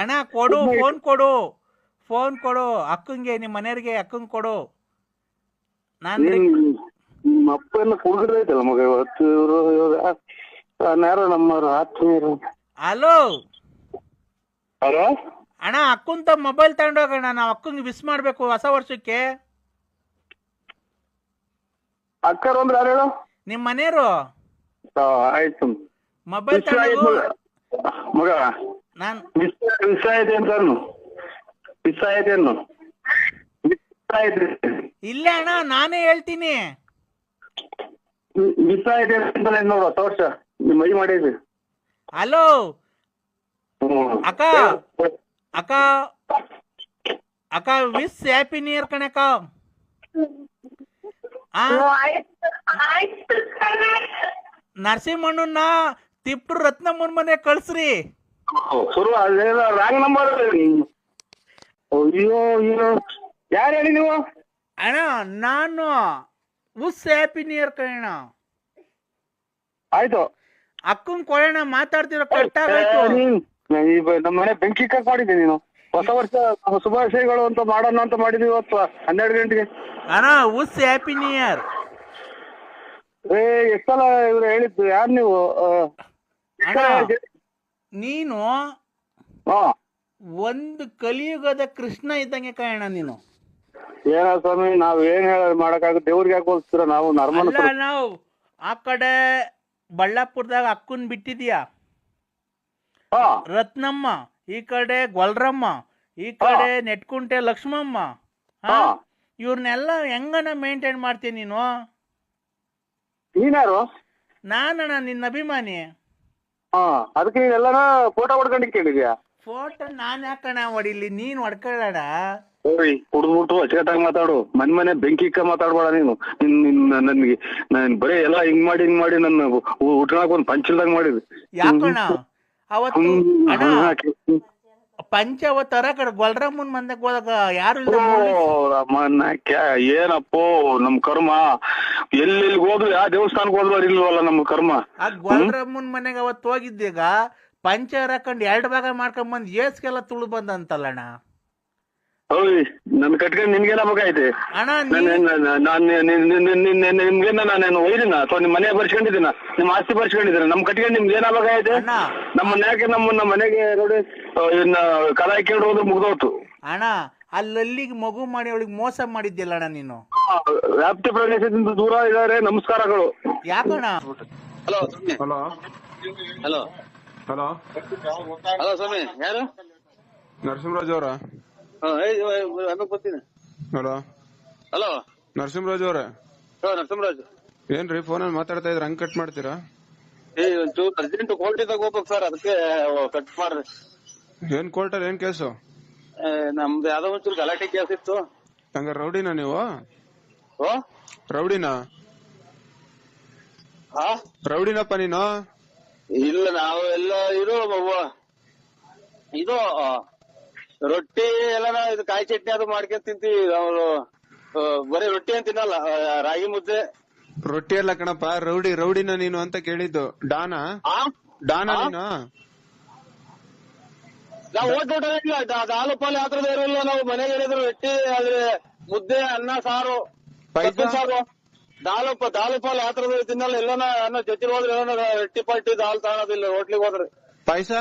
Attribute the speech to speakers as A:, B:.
A: ಅಣ್ಣ ಕೊಡು ಫೋನ್ ಕೊಡು ಫೋನ್ ಕೊಡು ಅಕ್ಕಂಗೆ ನಿಮ್ಮ ಮನೆಯವ್ರಿಗೆ ಅಕ್ಕಂಗ್ ಕೊಡು. ನಾನು
B: ನಿಮ್ಮ ಅಪ್ಪನ ಕುಡಿದ್ರೈತಲ್ಲ ಮಗ ಇವತ್ತು? ಇವರು ಯಾರೋ ನಮ್ಮವ್ರು ಆತ್ಮೀಯರು.
A: ಹಲೋ?
B: ಅರೋ
A: ಅಣ್ಣ ಅಕ್ಕಂತ ಮೊಬೈಲ್ ತಗೊಂಡೋಗಣ ನಾವು ಅಕ್ಕಂಗೆ ವಿಸ್ ಮಾಡ್ಬೇಕು ಹೊಸ ವರ್ಷಕ್ಕೆ.
B: ಅಕ್ಕರು ಅಂದ್ರೆ ಯಾರು ಹೇಳು?
A: ನಿಮ್ಮ ಮನೆಯವರು?
B: ಆಯ್ತು.
A: ಮೊಬೈಲ್
B: ಮಗ.
A: ನಾನು
B: ವಿಷ ವಿಷ ಐತೆ ಅಂತ ಅನ್ನು ವಿಷ ಐತೆ ಅನ್ನು ವಿಷ ಐತೆ
A: ಇಲ್ಲ ಅಣ್ಣ ನಾನೇ ಹೇಳ್ತೀನಿ.
B: ವಿಷ ಐತೆ ಅಂತ ನೋಡು ಹೊಸ ವರ್ಷ ನಿಮ್ಮ ಮೈ ಮಾಡಿದ್ವಿ
A: ಹಲೋ. ಅಕ್ಕ. ಅಕ್ಕ. ಅಕ್ಕ ವಿಸ್ ಹ್ಯಾಪಿ ನ್ಯೂ ಇಯರ್ ಕಣಕ್ಕ ಆ? ನರಸಿಂಹಣ್ಣನ ರತ್ನ ರತ್ನಮ್ಮನ ಮನೆ ಕಳ್ಸ್ರಿ.
B: ಶುರು ಅದೇನೋ ರಾಂಗ್ ನಂಬರ್ ಅಯ್ಯೋ ಅಯ್ಯೋ ಯಾರು ಹೇಳಿ ನೀವು?
A: ಅಣ್ಣ ನಾನು ಉಸ್ ಹ್ಯಾಪಿ ನ್ಯೂ ಇಯರ್ ಕಣ
B: ಆಯ್ತು.
A: ಅಕ್ಕನ್ ಕೊಡೋಣ ಮಾತಾಡ್ತಿರೋ
B: ಬ- ನಮ್ಮ ಮನೆ ಬೆಂಕಿ ಕಟ್ ಮಾಡಿದ್ದೆ ನೀನು. ಹೊಸ ವರ್ಷ ಶುಭಾಶಯಗಳು ಅಂತ ಮಾಡೋಣ ಅಂತ ಮಾಡಿದ್ವಿ ಇವತ್ತು ಹನ್ನೆರಡು ಗಂಟೆಗೆ.
A: ಅಣ್ಣ ಉಸ್ ಹ್ಯಾಪಿ ನ್ಯೂ ಇಯರ್
B: ಏ ಎಷ್ಟಲ್ಲ ಇವ್ರು ಹೇಳಿದ್ದು ಯಾರು ನೀವು?
A: ನೀನು ಒಂದು ಕಲಿಯುಗದ ಕೃಷ್ಣ ಇದ್ದಂಗೆ ಕಾಯಣ ನೀನು.
B: ಏನೋ ಸ್ವಾಮಿ ನಾವ್ ಏನ್ ಹೇಳ ದೇವ್ರಿಗೆ ಯಾಕೆ ಹೋಲ್ಸ್ತೀರ? ನಾವು ನರ್ಮನ್
A: ಅಲ್ಲ ನಾವು ಆ ಕಡೆ ಬಳ್ಳಾಪುರದಾಗ ಅಕ್ಕನ್ ಬಿಟ್ಟಿದ್ಯಾ ರತ್ನಮ್ಮ ಈ ಕಡೆ ಗೊಲ್ರಮ್ಮ ಈ ಕಡೆ ನೆಟ್ಕುಂಟೆ ಲಕ್ಷ್ಮಮ್ಮ
B: ಹಾ?
A: ಇವ್ರನ್ನೆಲ್ಲ ಹೆಂಗನ ಮೇಂಟೈನ್ ಮಾಡ್ತೀನಿ ನೀನು?
B: ನೀನಾರು
A: ನಾನಣ್ಣ ನಿನ್ನ ಅಭಿಮಾನಿ.
B: ಹಾ ಅದಕ್ಕೆ ಎಲ್ಲಾನ ಫೋಟೋ ಹೊಡ್ಕೊಂಡು ಕೇಳಿದ್ಯಾ?
A: ಫೋಟೋ ನಾನ್ ಯಾಕಣ ಹೊಡಿಲಿ? ನೀನ್ ಹೊಡ್ಕೊಳ್ಳೋಣ
B: ಓಯ್ ಕುಡ್ದ್ಬಿಟ್ಟು ಅಚ್ಚುಕಟ್ಟಾಗಿ ಮಾತಾಡು. ಮನ್ ಮನೆ ಬೆಂಕಿ ಇಕ್ಕ ಮಾತಾಡ್ಬೇಡ ನೀನು. ನಿನ್ ನಿನ್ ನನ್ಗೆ ನಾನ್ ಬರೀ ಎಲ್ಲ ಹಿಂಗ್ ಮಾಡಿ ಹಿಂಗ್ ಮಾಡಿ ನನ್ನ ಹುಟ್ಟಣಕ್ ಒಂದ್ ಪಂಚಲ್ದಾಗ ಮಾಡಿದ್.
A: ಯಾಕಣ ಅವತ್ತು ಅಣ್ಣ ಪಂಚ ಅವತ್ತರ ಕಡೆ ಗೊಲ್ರಮ್ಮನ್ ಮಂದಕ್ಕೆ ಹೋದಾಗ ಯಾರು ಇಲ್ಲ
B: ಕ್ಯಾ ಏನಪ್ಪೋ ನಮ್ ಕರ್ಮ. ಎಲ್ಲೆಲ್ಲಿ ಹೋದ್ರು ಯಾವ ದೇವಸ್ಥಾನಕ್ಕೆ ಹೋದ್ರು ಅಲ್ಲಿ ಇಲ್ವಲ್ಲ ನಮ್ ಕರ್ಮ.
A: ಆ ಗೊಲ್ರಮ್ಮನ್ ಮನೆಗೆ ಅವತ್ತು ಹೋಗಿದ್ದೀಗ ಪಂಚ ಹಾಕೊಂಡ್ ಎರಡು ಭಾಗ ಮಾಡ್ಕೊಂಡ್ ಬಂದ್ ಏಸ್ಗೆಲ್ಲ ತುಳು ಬಂದಂತಲ್ಲಣ್ಣ.
B: ಓಯ್ ನನ್ ಕಟ್ಕೊಂಡ್ ನಿನ್ಗೇನ ಬೇಕಾಯ್ತೆ
A: ಅಣ್ಣ
B: ನಾನು
A: ನೀ-
B: ನಾನು ನಿಮ್ಗೇನ ನಾನೇನು ಒಯ್ದಿನ? ಅಥವಾ ನಿಮ್ ಮನೆ ಬರ್ಸ್ಕೊಂಡಿದ್ದೀನ? ನಿಮ್ ಆಸ್ತಿ ಬರ್ಸ್ಕೊಂಡಿದ್ದೀನ ನಮ್ ಕಟ್ಕೊಂಡು ನಿಮ್ಗೆ ಏನಾಗಬೇಕಾಯ್ತೆ
A: ಅಣ್ಣ.
B: ನಮ್ಮ ಮನ್ಯಾಗ ನಮ್ಮ ನಮ್ಮ ಮನೆಗೆ ನೋಡಿ ಇನ್ನ ಕಲಾಯಿ ಕೇಳಿ ಹೋದ್ರೆ ಮುಗ್ದೋತು
A: ಅಣ್ಣ ಅಲ್ಲಲ್ಲಿಗೆ ಮಗು ಮಾಡಿ ಅವಳಿಗೆ ಮೋಸ ಮಾಡಿದ್ದಿಲ್ಲ ಅಣ್ಣ ನೀನು.
B: ವ್ಯಾಪ್ತಿ ಪ್ರದೇಶದಿಂದ ದೂರ ಇದ್ದಾರೆ ನಮಸ್ಕಾರಗಳು.
A: ಯಾಕಣ್ಣ?
C: Hello
D: hello.
C: Hello.
D: Hello.
C: Hello ಸ್ವಾಮಿ ಯಾರು?
D: ನರಸಿಂಹರಾಜ್ ಅವರ?
C: ಹಾ, ಏಯ್, ಏಯ್, ಆಮೇಲ್ ಬರ್ತೀನಿ
D: ಹಲೋ.
C: ಹಲೋ.
D: ನರಸಿಂಹರಾಜ್ ಅವರ?
C: ಹಾ ನರಸಿಂಹರಾಜ್.
D: ಏನ್ರಿ ಫೋನಲ್ಲಿ ಮಾತಾಡ್ತಾ ಇದ್ರೆ ಹಂಗ್ ಕಟ್ ಮಾಡ್ತೀರಾ?
C: ಏ ಒಂಚೂರು ಅರ್ಜೆಂಟ್ ಕೋರ್ಟಿದಾಗ ಹೋಗ್ಬೇಕು ಸರ್ ಅದಕ್ಕೆ ಕಟ್ ಮಾಡ್ರಿ
D: ಏನ್ ಕೋರ್ಟಲ್ಲಿ ಏನ್ ಕೇಸು
C: ಏ, ನಮ್ದು ಯಾವ್ದೋ ಒಂಚೂರು ಗಲಾಟೆ ಕೇಸ್ ಇತ್ತು.
D: ಹಂಗ ರೌಡಿನಾ ನೀವು? ರೌಡಿನಾ?
C: ಹಾ?
D: ರೌಡಿನಪ್ಪ ನೀನು?
C: ಇಲ್ಲ ನಾವು ಎಲ್ಲ ಇದು ಇದು ರೊಟ್ಟಿ ಎಲ್ಲ ಇದು ಕಾಯಿ ಚಟ್ನಿ ಅದು ಮಾಡ್ಕೊಂಡ್ ತಿಂತೀವಿ. ಅವರು ಆ, ಬರೀ ರೊಟ್ಟಿ ಅಂತ ತಿನ್ನಲ್ಲ ರಾಗಿ ಮುದ್ದೆ.
D: ರೊಟ್ಟಿ ಅಲ್ಲ ಕಣಪ್ಪ ರೌಡಿ ರೌಡಿನ ನೀನು ಅಂತ ಕೇಳಿದ್ದು. ಡಾನಾ?
C: ಆ?
D: ಡಾನಾ
C: ಆ?
D: ನೀನು?
C: ನಾವು ಓಟ್ ದ- ದಾಲು ಪಾಲು ಯಾತ್ರದ ಇರಲಿಲ್ಲ ನಾವು ಮನೆಗೆ ಹೇಳಿದ್ರು ರೊಟ್ಟಿ ಆದ್ರೆ ಮುದ್ದೆ ಅನ್ನ ಸಾರು. ದಾಲು ದಾಲು ಪಾಲು ಯಾತ್ರದ ತಿನ್ನಲ್ಲ ಎಲ್ಲನ ಅನ್ನ ಜೊತೆ ಹೋದ್ರೆ ಎಲ್ಲನ ರೊಟ್ಟಿ ಪಟ್ಟಿ ದಾಲ್ ತಗೊಳೋದಿಲ್ಲ ಹೋಟ್ಲಿಗೆ ಹೋದ್ರೆ.
D: ಪಾಯ್ಸ?